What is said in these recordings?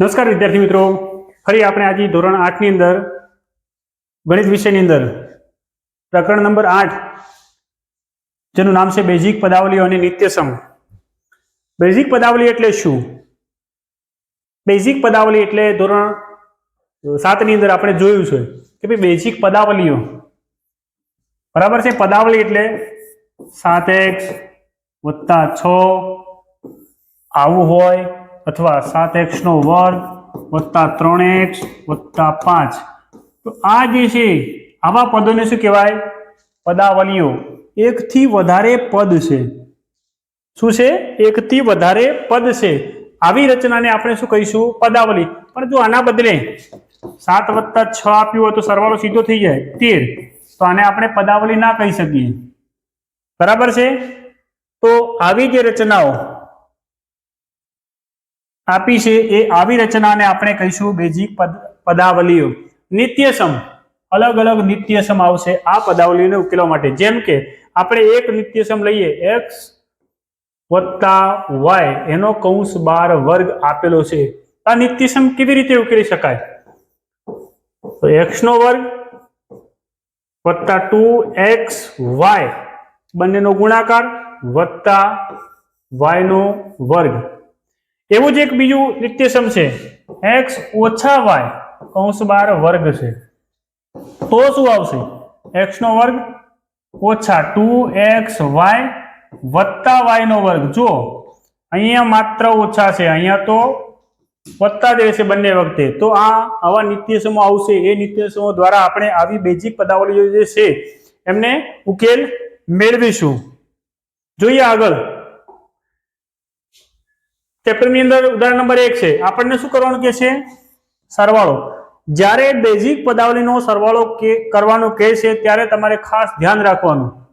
નમસ્કાર વિદ્યાર્થી મિત્રો. ફરી આપણે આજે ધોરણ આઠની અંદર, ગણિત વિષયની અંદર, પ્રકરણ નંબર આઠ, જેનું નામ છે બેઝિક પદાવલીઓ અને નિત્યસમ. બેઝિક પદાવલી એટલે શું? બેઝિક પદાવલી એટલે ધોરણ સાતની અંદર આપણે જોયું છે કે ભાઈ બેઝિક પદાવલીઓ. બરાબર છે? પદાવલી એટલે સાત એક્સ વત્તા છ, આવું હોય અથવા સાત એક્સનો વર્ગ વત્તા ત્રણ એક્સ વત્તા પાંચ. તો આ જે છે, આવા પદોને શું કહેવાય? પદાવલીઓ. એકથી વધારે પદ છે. શું છે? એકથી વધારે પદ છે. આવી રચનાને આપણે શું કહીશું? પદાવલી. પણ જો આના બદલે સાત વત્તા છ આપ્યું હોય તો સરવાળો સીધો થઈ જાય. તેર. તો આને આપણે પદાવલી ના કહી શકીએ. બરાબર છે? તો આવી જે રચનાઓ આપી છે એ આવી રચનાને આપણે કહીશું બેઝિક પદ, પદાવલીઓ. નિત્યસમ. અલગ અલગ નિત્યસમ આવશે આ પદાવલીઓને ઉકેલવા માટે. જેમ કે આપણે એક નિત્યસમ લઈએ એક્સ વત્તા વાય એનો કૌંસ બાર વર્ગ આપેલો છે. આ નિત્યસમ કેવી રીતે ઉકેલી શકાય? તો એક્સ નો વર્ગ વત્તા ટુ એક્સ વાય બંનેનો ગુણાકાર વત્તા વાયનો વર્ગ. એવું જ એક બીજું નિત્યસમ છે. એક્સ ઓછા વાય કૌંસ બાર વર્ગ છે. તો શું આવશે? એક્સ નો વર્ગ ઓછા ટુ એક્સ વાય વત્તા વાય નો વર્ગ. જો અહીંયા માત્ર ઓછા છે, અહીંયા તો વત્તા જ રહેશે બંને વખતે. તો આ આવા નિત્યસમો આવશે. એ નિત્યસમો દ્વારા આપણે આવી બેઝિક પદાવલીઓ જે છે, એમને ઉકેલ મેળવીશું. જોઈએ આગળ. ચેપ્ટરની અંદર ઉદાહરણ નંબર એક છે. આપણને શું કરવાનું કે છે? સરવાળો. જ્યારે બેઝિક પદાવલીનો સરવાળો કે કરવાનો કહે છે, ત્યારે તમારે ખાસ ધ્યાન રાખવાનું.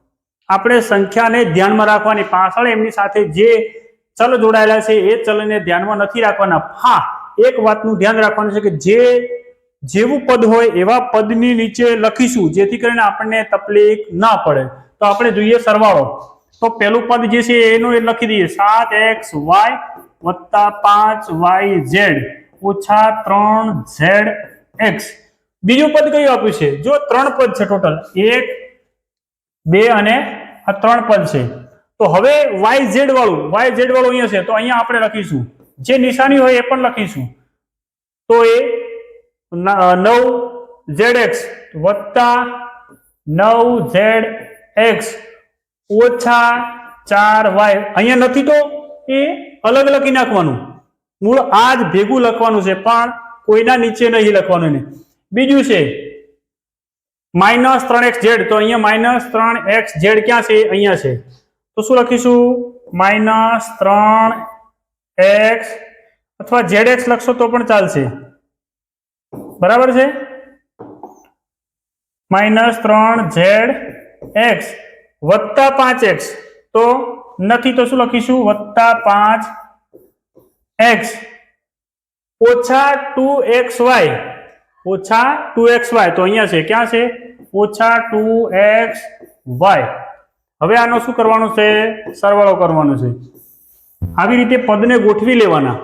આપણે સંખ્યાને ધ્યાનમાં રાખવાની. પાછળ એમની સાથે જે ચલ જોડાયેલા છે, એ ચલને ધ્યાનમાં નથી રાખવાના. હા, એક વાતનું ધ્યાન રાખવાનું છે કે જે જેવું પદ હોય, એવા પદની નીચે લખીશું, જેથી કરીને આપણને તકલીફ ના પડે. તો આપણે જોઈએ સરવાળો. તો પેલું પદ જે છે, એનું એ લખી દઈએ. સાત એક્સ વાય વત્તા પાંચ વાય ઝેડ ઓછા ત્રણ ઝેડ એક્સ. બીજું પદ કયું આપ્યું છે? જો ત્રણ પદ છે ટોટલ એક, બે અને આ ત્રણ પદ છે. તો હવે વાય ઝેડ વાળું, વાય ઝેડ વાળું અહીંયા છે, તો અહીંયા આપણે લખીશું. જે નિશાની હોય એ પણ લખીશું. તો એ નવ ઝેડ એક્સ વત્તા નવ ઝેડ એક્સ ઓછા ચાર વાય. અહીંયા નથી તો એ અલગ લખી નાખવાનું. મૂળ આ જ ભેગું લખવાનું છે, પણ કોઈના નીચે નહીં લખવાનું એને. બીજું છે માઇનસ ત્રણ એક્સ ઝેડ. તો અહીંયા માઇનસ ત્રણ એક્સ ઝેડ ક્યાં છે? અહીંયા છે. તો શું લખીશું? માઇનસ ત્રણ એક્સ અથવા ઝેડ એક્સ લખશો તો પણ ચાલશે. બરાબર છે? માઇનસ ત્રણ ઝેડ એક્સ વત્તા પાંચ એક્સ. તો નથી તો શું લખીશું? વત્તા પાંચ એક્સ. ઓછા ટુ એક્સ વાય. ઓછા ટુ એક્સ વાય. તો અહીંયા છે. ક્યાં છે? ઓછા ટુ એક્સ વાય. હવે આનો શું કરવાનું છે? સરવાળો કરવાનો છે. આવી રીતે પદને ગોઠવી લેવાના.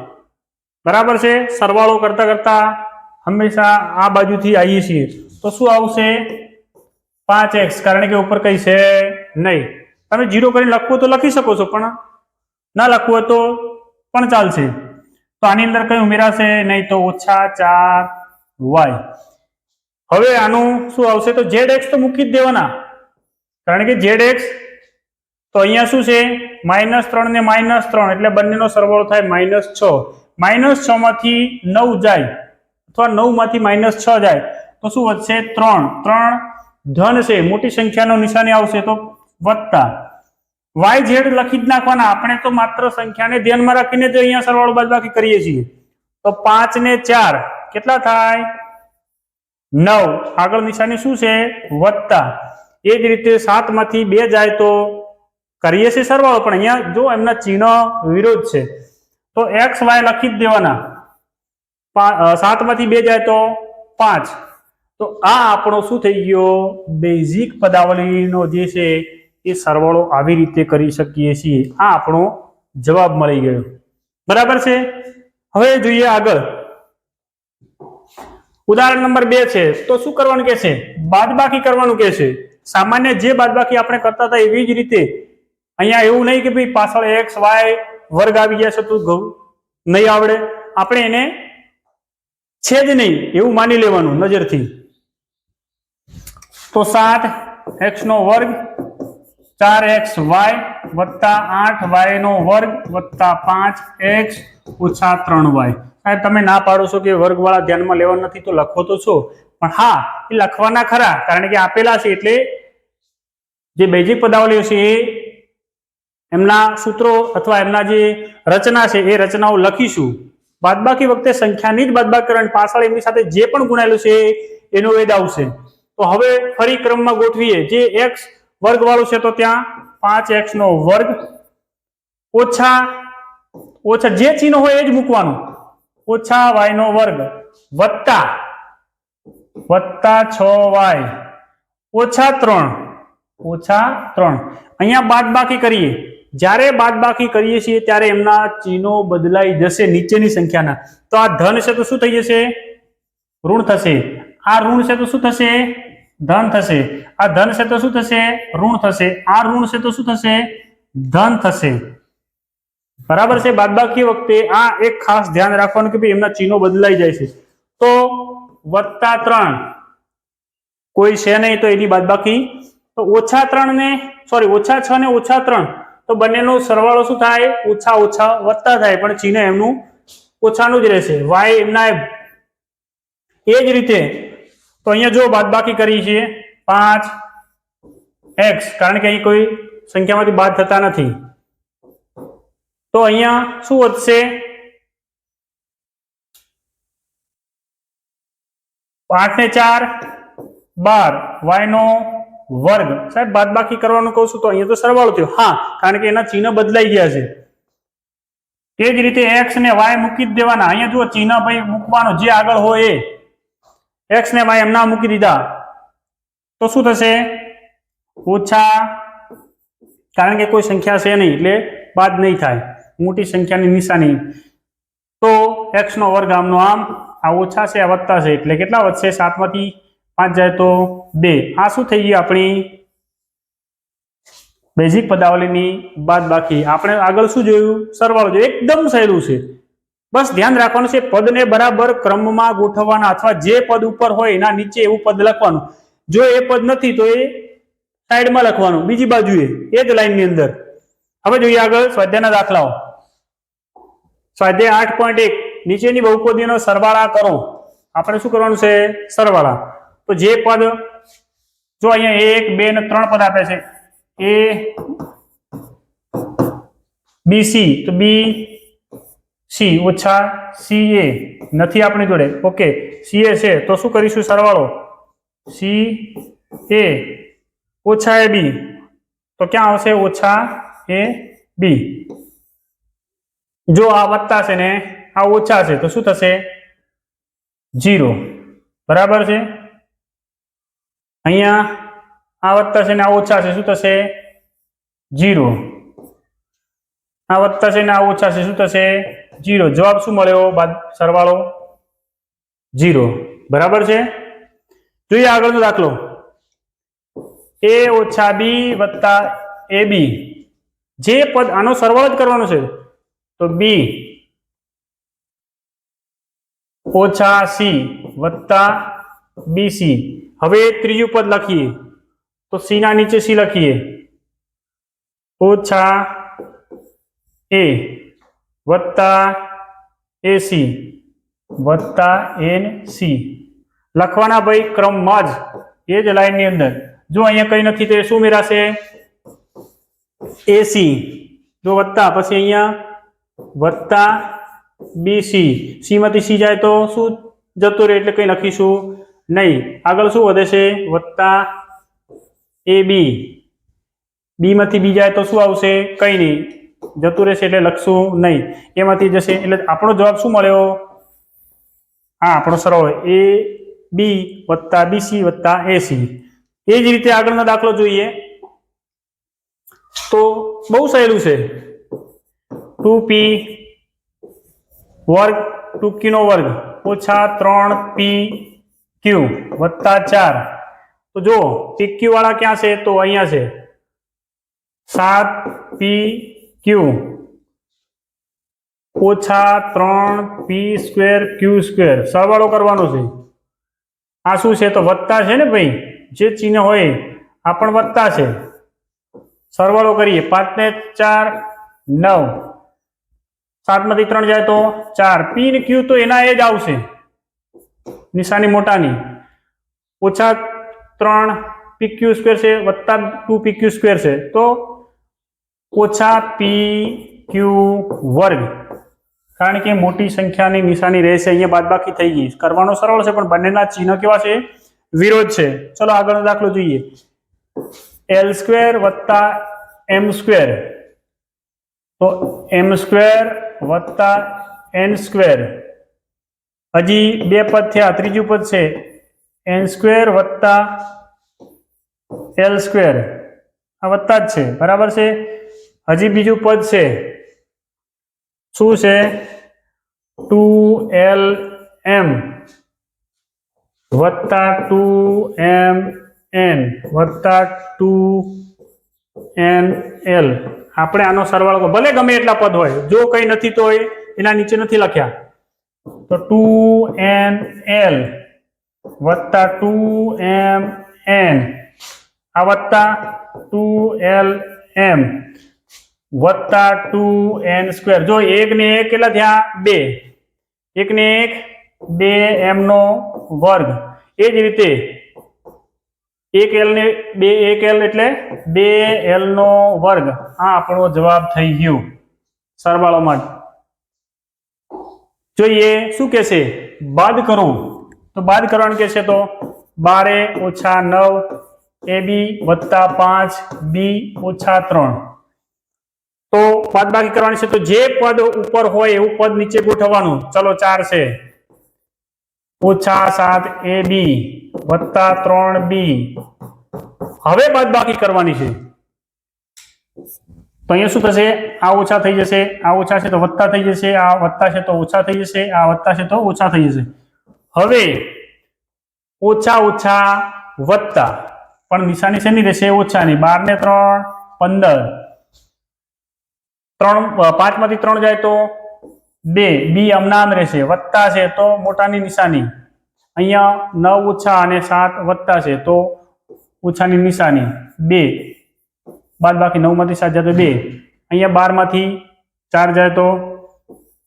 બરાબર છે? સરવાળો કરતા કરતા હંમેશા આ બાજુથી આવીએ છીએ. તો શું આવશે? પાંચ એક્સ. કારણ કે ઉપર કઈ છે નહીં. તમે જીરો કરીને લખવું તો લખી શકો છો, પણ ના લખવું હોય તો પણ ચાલશે. તો આની અંદર કઈ ઉમેરાશે? નહીં તો ઓછા ચાર વાય. હવે આનું શું આવશે? તો ઝેડ એક્સ તો મૂકી જ દેવાના. કારણ કે ઝેડ એક્સ તો અહીંયા શું છે? માઇનસ ત્રણ ને માઇનસ ત્રણ, એટલે બંનેનો સરવાળો થાય માઇનસ છ. માઇનસ છ માંથી નવ જાય, અથવા નવમાંથી માઇનસ છ જાય, તો શું વધશે? ત્રણ. ત્રણ ધન છે, મોટી સંખ્યાનો નિશાની આવશે તો વત્તા. વાય ઝેડ લખી જ નાખવાના. આપણે તો માત્ર સંખ્યાને ધ્યાનમાં રાખીને જ અહીંયા સરવાળો બાદબાકી કરીએ છીએ. તો પાંચ ને ચાર કેટલા થાય? નવ. આગળ નિશાની શું છે? વત્તા. એ જ રીતે સાતમાંથી બે જાય તો કરીએ છીએ સરવાળો. પણ અહીંયા જો એમના ચિહ્ન વિરોધ છે. તો એક્સ, વાય લખી જ દેવાના. પા- માંથી બે જાય તો પાંચ. તો આ આપણો શું થઈ ગયો? બેઝિક પદાવલીનો જે છે એ સરવાળો આવી રીતે કરી શકીએ છીએ? આ આપણો જવાબ મળી ગયો. બરાબર છે? હવે જોઈએ આગળ. ઉદાહરણ નંબર બે છે. તો શું કરવાનું કે છે? બાદબાકી કરવાનું કે છે? સામાન્ય જે બાદબાકી આપણે કરતા હતા એવી જ રીતે. અહીંયા એવું નહીં કે ભાઈ પાછળ એક્સ, વાય વર્ગ આવી ગયા છે તો નહીં આવડે. આપણે એને છે જ નહીં, એવું માની લેવાનું નજરથી. તો સાત એક્સ નો વર્ગ ચાર એક્સ વાય વત્તા આઠ વાય નો વર્ગ વત્તા પાંચ એક્સ ઓછા ત્રણ વાય. સાહેબ, તમે ના પાડો છો કે વર્ગવાળા ધ્યાનમાં લેવા નથી તો લખો તો છો. પણ હા, એ લખવાના ખરા, કારણ કે આપેલા છે એટલે જે બેઝિક પદાવલીઓ છે એ એમના સૂત્રો અથવા એમના જે રચના છે એ રચનાઓ લખીશું. બાદબાકી વખતે સંખ્યાની જ બાદબાકી કરણ પાછળ એમની સાથે જે પણ ગુણાયેલું છે એનો વેદ આવશે. તો હવે ફરી ક્રમમાં ગોઠવીએ. જે એક્સ વર્ગ વાળું છે તો ત્યાં પાંચ એક્સ નો વર્ગ ઓછા ઓછા જે ચિહ્ન હોય એ જ મૂકવાનું. ઓછા વાય નો વર્ગ વત્તા વત્તા છ વાય, ઓછા ત્રણ ઓછા ત્રણ. અહીંયા બાદબાકી કરીએ. જ્યારે બાદબાકી કરીએ છીએ ત્યારે એમના ચિહ્નો બદલાઈ જશે નીચેની સંખ્યાના. તો આ ધન છે તો શું થઈ જશે? ઋણ થશે. આ ઋણ છે તો શું થશે? ધન થશે. આ ધન છે તો શું થશે? ઋણ થશે. આ ઋણ છે તો શું થશે? ધન થશે. બરાબર છે? બાદબાકી વખતે આ એક ખાસ ધ્યાન રાખવાનું કે ભાઈ એમના ચિહ્નો બદલાઈ જાય છે. તો વત્તા ત્રણ. કોઈ છે નહીં તો એની બાદબાકી. તો ઓછા ત્રણ ને સોરી ઓછા છ ને ઓછા ત્રણ. તો બંનેનો સરવાળો શું થાય? ઓછા ઓછા વત્તા થાય. પણ ચિહ્ન એમનું ઓછાનું જ રહેશે. વાય એમના એ જ રીતે તો અહીંયા જો બાદબાકી કરી છીએ, પાંચ એક્સ, કારણ કે અહીં કોઈ સંખ્યામાંથી બાદ થતા નથી. તો અહીંયા શું વધશે? આઠ ને ચાર, બાર. વાય નો વર્ગ. સાહેબ, બાદબાકી કરવાનું કહું છું તો અહીંયા તો સરવાળો થયો. હા, કારણ કે એના ચિહ્ન બદલાઈ ગયા છે. તે જ રીતે એક્સ ને વાય મૂકી દેવાના. અહીંયા જુઓ, ચિહ્ન ભાઈ મૂકવાનો જે આગળ હોય એ. એક્સ ને વાય એમના મૂકી દીધા. તો શું થશે? ઓછા, કારણ કે કોઈ સંખ્યા છે નહીં, એટલે બાદ નહીં થાય. મોટી સંખ્યાની નિશાની. તો એક્સ નો વર્ગ આમનો આમ, આ ઓછા છે, આ વધતા છે, એટલે કેટલા વધશે? સાતમાંથી પાંચ જાય તો બે. આ શું થઈ ગયું આપણી બેઝિક પદાવલીની બાદ બાકી આપણે આગળ શું જોયું? સરવાળો જોયું. એકદમ સહેલું છે. બસ ધ્યાન રાખવાનું છે, પદને બરાબર ક્રમમાં ગોઠવવાના અથવા જે પદ ઉપર હોય એના નીચે એવું પદ લખવાનું. જો એ પદ નથી તો એ સાઈડમાં લખવાનું, બીજી બાજુએ, એ જ લાઈનની અંદર. હવે જોઈએ આગળ સ્વાધ્યાયના દાખલાઓ. સ્વાધ્યાય આઠ પોઈન્ટ એક, નીચેની બહુપદીનો સરવાળા કરો. આપણે શું કરવાનું છે? સરવાળા. તો જે પદ, જો અહીંયા એક, બે ને ત્રણ પદ આપે છે, એ, બી, સી. તો બી સી ઓછા સી એ. નથી આપણી જોડે. ઓકે. સી એ છે. તો શું કરીશું સરવાળો? સી એ ઓછા એ બી. તો ક્યાં આવશે? ઓછા એ બી. જો આ વત્તા છે ને, આ ઓછા છે, તો શું થશે? જીરો બરાબર છે? અહીંયા આ વત્તા છે ને, આ ઓછા છે, શું થશે? જીરો આ વત્તા છે ને, આ ઓછા છે, શું થશે? જીરો. જવાબ શું મળ્યો બાદ સરવાળો? જીરો. બરાબર છે? જોઈએ આગળનો દાખલો. એ ઓછા બી વત્તા એ બી. જે પદ આનો સરવાળો જ કરવાનો છે, તો બી ઓછા સી વત્તા બીસી હવે ત્રીજું પદ લખીએ. તો સી ના નીચે સી લખીએ. ઓછા એ. વત્તા એસી. વત્તા એન સી લખવાના ભાઈ ક્રમમાં જ, એ જ લાઈનની અંદર. જો અહીંયા કંઈ નથી તો એ શું મેરાશે એસી. જો વત્તા, પછી અહીંયા વત્તા બીસી. સીમાંથી સી જાય તો શું જતું રહે એટલે કંઈ લખીશું નહીં. આગળ શું વધે છે? વત્તા એ બી બી માંથી બી જાય તો શું આવશે? કંઈ નહીં. જતું રહેશે એટલે લખશું નહીં. એમાંથી જશે એટલે આપણો જવાબ શું મળ્યો? હા, આપણો સરળ એ બી વત્તા બીસી વત્તા એસી એ જ રીતે આગળનો દાખલો જોઈએ. તો બહુ સહેલું છે. ટુ પી વર્ગ ટૂંકીનો વર્ગ, ઓછા ત્રણ પી ક્યુ વત્તા ચાર. તો જો પીક્યુ વાળા ક્યાં છે? તો અહીંયા છે. સાત પી ક્યુ ઓછા ત્રણ પી સ્ક્વેર ક્યુ સ્ક્વેર સરવાળો કરવાનો છે. આ શું છે? તો વત્તા છે ને ભાઈ? જે ચિહ્ન હોય, આ પણ વત્તા છે. સરવાળો કરીએ. પાંચ ને ચાર, નવ. સાતમાંથી ત્રણ જાય તો ચાર. પી ને ક્યુ તો એના એ જ આવશે. નિશાની મોટાની. ઓછા ત્રણ પી ક્યુ સ્ક્વેર છે, વત્તા ટુ પી ક્યુ સ્ક્વેર છે. તો ઓછા પી ક્યુ વર્ગ. કારણ કે મોટી સંખ્યાની નિશાની રહેશે, અહીંયા બાદબાકી થઈ ગઈ. કરવાનો સરળ છે, પણ બંનેના ચિહ્ન કેવા છે? વિરોધ છે. ચલો આગળનો દાખલો જોઈએ. એલ સ્ક્વેર વત્તા એમ સ્ક્વેર તો એમ સ્ક્વેર વત્તા એન સ્ક્વેર હજી બે પદ થયા, ત્રીજું પદ છે. એન સ્ક્વેર વત્તા એલ સ્ક્વેર આ વત્તા જ છે. બરાબર છે? હજી બીજું પદ છે. શું છે? Two L M. વત્તા ટુ એમ એન. વત્તા ટુ એન એલ. આપણે આનો સરવાળો ભલે ગમે એટલા પદ હોય. જો કંઈ નથી તો એના નીચે નથી લખ્યા. તો ટુ એન એલ. વત્તા ટુ એમ એન. આ વત્તા ટુ એલ એમ. વત્તા ટુ એન સ્ક્વેર. જો એક ને એક કેટલા થયા બે. એક ને એક, બે એમ નો વર્ગ. એ જ રીતે એક એલ ને બે, એક એલ એટલે બે એલ નો વર્ગ. આ આપણો જવાબ થઈ ગયો. સરવાળો માટે. જોઈએ, શું કહેશે? બાદ કરો. તો બાદ કરવાનું કહેશે તો બારે ઓછા નવ એ બી વત્તા પાંચ બી ઓછા ત્રણ. તો બાદબાકી કરવાની છે. તો જે પદ ઉપર હોય એવું પદ નીચે ગોઠવવાનું. ચલો ચાર છે. ઓછા સાત એ બી વત્તા ત્રણ બી. હવે બાદબાકી કરવાની છે. તો અહીંયા શું થશે? આ ઓછા થઈ જશે, આ ઓછા છે તો વત્તા થઈ જશે, આ વત્તા છે તો ઓછા થઈ જશે, આ વત્તા છે તો ઓછા થઈ જશે. હવે ઓછા ઓછા વત્તા. પણ નિશાની શેની રહેશે? ઓછાની. બાર ને ત્રણ, પંદર. ત્રણ પાંચમાંથી ત્રણ જાય તો બે, બી અમનામ રહેશે, વત્તા છે તો મોટાની નિશાની. અહીંયા નવ ઓછા અને સાત વત્તા છે તો ઓછાની નિશાની. બે. બાદ બાકી નવમાંથી સાત જાય તો બે. અહીંયા બારમાંથી ચાર જાય તો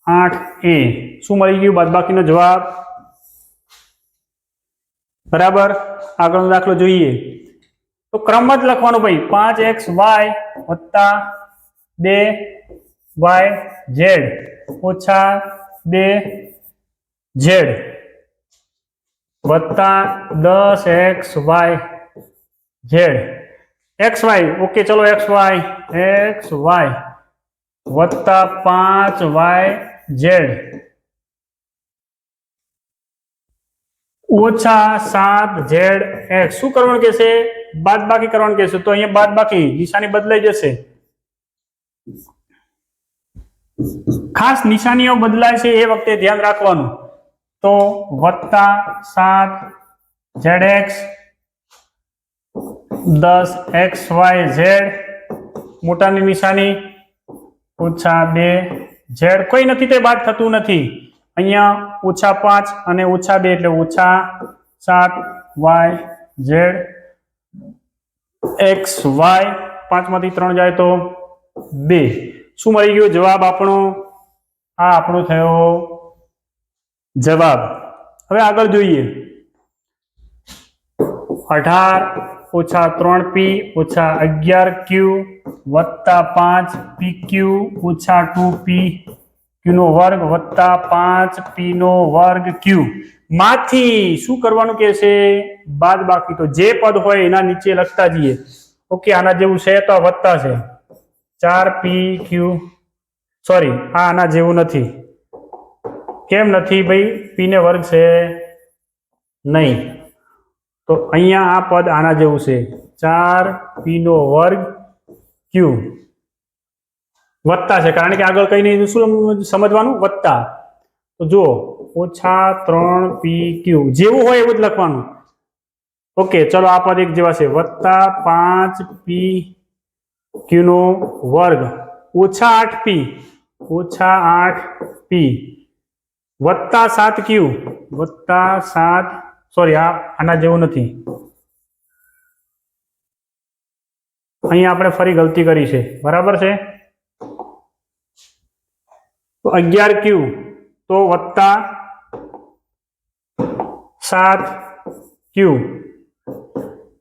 આઠ, એ. શું મળી ગયું? બાદ બાકીનો જવાબ. બરાબર? આગળનો દાખલો જોઈએ. તો ક્રમ જ લખવાનો ભાઈ. પાંચ એક્સ વાય વત્તા બે વાય ઝેડ ઓછા બે ઝેડ વત્તા દસ X Y Z X Y okay ચલો એક્સ વાય એક્સ વાય વત્તા પાંચ વાય ઝેડ ઓછા સાત ઝેડ એક્સ શું કરવાનું કહેશે બાદ બાકી કરવાનું કહેશે તો અહીંયા બાદ બાકી નિશાની બદલાઈ જશે ખાસ નિશાનીઓ બદલાય છે એ વખતે ધ્યાન રાખવાનું. તો વત્તા સાત ઝેડ એક્સ, દસ એક્સ વાય ઝેડ, મોટાની નિશાની, ઓછા બે ઝેડ. કોઈ નથી તે બાદ થતું નથી. અહીંયા ઓછા પાંચ અને ઓછા બે એટલે ઓછા સાત વાય ઝેડ એક્સ વાય પાંચમાંથી ત્રણ જાય તો બે. શું મળી ગયો જવાબ આપણો? આ આપણો થયો. જવાબ. હવે આગળ જોઈએ. અઢાર ઓછા ત્રણ પી ઓછા અગિયાર ક્યુ વત્તા પાંચ પી ક્યુ ઓછા ટુ પી ક્યુ નો વર્ગ વત્તા પાંચ પી નો વર્ગ ક્યુ. માંથી શું કરવાનું કે છે? બાદ બાકી તો જે પદ હોય એના નીચે લખતા જઈએ. ઓકે, આના જેવું છે તો વત્તા છે. ચાર પી ક્યુ. સોરી આ આના જેવું નથી. કેમ નથી ભાઈ? પીને વર્ગ છે નહીં. તો અહીંયા આ પદ આના જેવું છે. ચાર પીનો વર્ગ ક્યુ. વત્તા છે. કારણ કે આગળ કઈ નહીં શું સમજવાનું? વત્તા. તો જુઓ, ઓછા ત્રણ પી ક્યુ. જેવું હોય એવું જ લખવાનું. ઓકે, ચલો આ પદ એક જેવા છે. વત્તા પાંચ પી ક્યુ નો વર્ગ? ઓછા આઠ પી. ઓછા આઠ પી. વત્તા સાત ક્યુ? વત્તા સાત. સોરી, આ આના જેવું નથી. અહીંયા આપણે ફરી ગલતી કરી છે. બરાબર છે? તો અગિયાર ક્યુ. તો વત્તા સાત ક્યુ.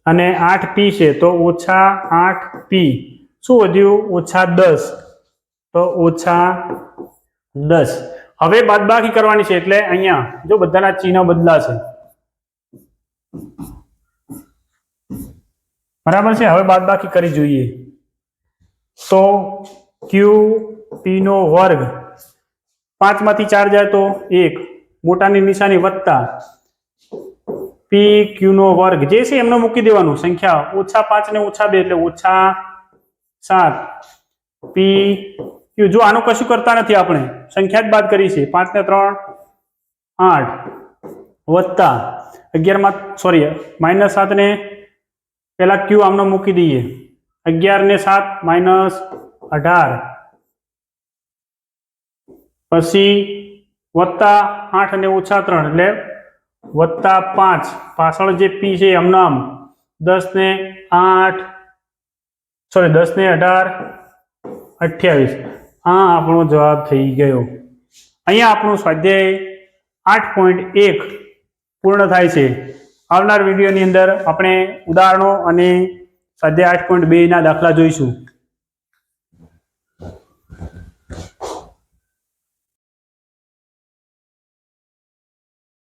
અને આઠ પી છે. તો ઓછા આઠ પી. શું વધ્યું? ઓછા દસ. તો ઓછા દસ. હવે બાદબાકી કરવાની છે એટલે અહીંયા જો બધાના ચિહ્ન બદલાશે. બરાબર છે? હવે બાદબાકી કરી જોઈએ. તો ક્યુ પી નો વર્ગ. પાંચમાંથી ચાર જાય તો એક. મોટાની નિશાની વત્તા. પી ક્યુ નો વર્ગ. જે છે એમને મૂકી દેવાનું. સંખ્યા ઓછા પાંચ ને ઓછા બે એટલે ઓછા સાત. પી ક્યુ જો આનું કશું કરતા નથી આપણે, સંખ્યા જ બાદ કરી છે. પાંચ ને ત્રણ, આઠ. વત્તા. અગિયારમાં સોરી માઇનસ સાત ને પેલા ક્યુ આમનો મૂકી દઈએ. અગિયાર ને સાત માઇનસ અઢાર. પછી વત્તા આઠ અને ઓછા ત્રણ, એટલે વત્તા પાંચ. પાછળ જે પી છે એમનામ, દસ ને આઠ સોરી દસ ને અઢાર, અઠ્યાવીસ. આ આપણો જવાબ થઈ ગયો. અહીંયા આપણું સ્વાધ્યાય આઠ પોઈન્ટ એક પૂર્ણ થાય છે. આવનાર વિડીયોની અંદર આપણે ઉદાહરણો અને સ્વાધ્યાય આઠ પોઈન્ટ બેના દાખલા જોઈશું.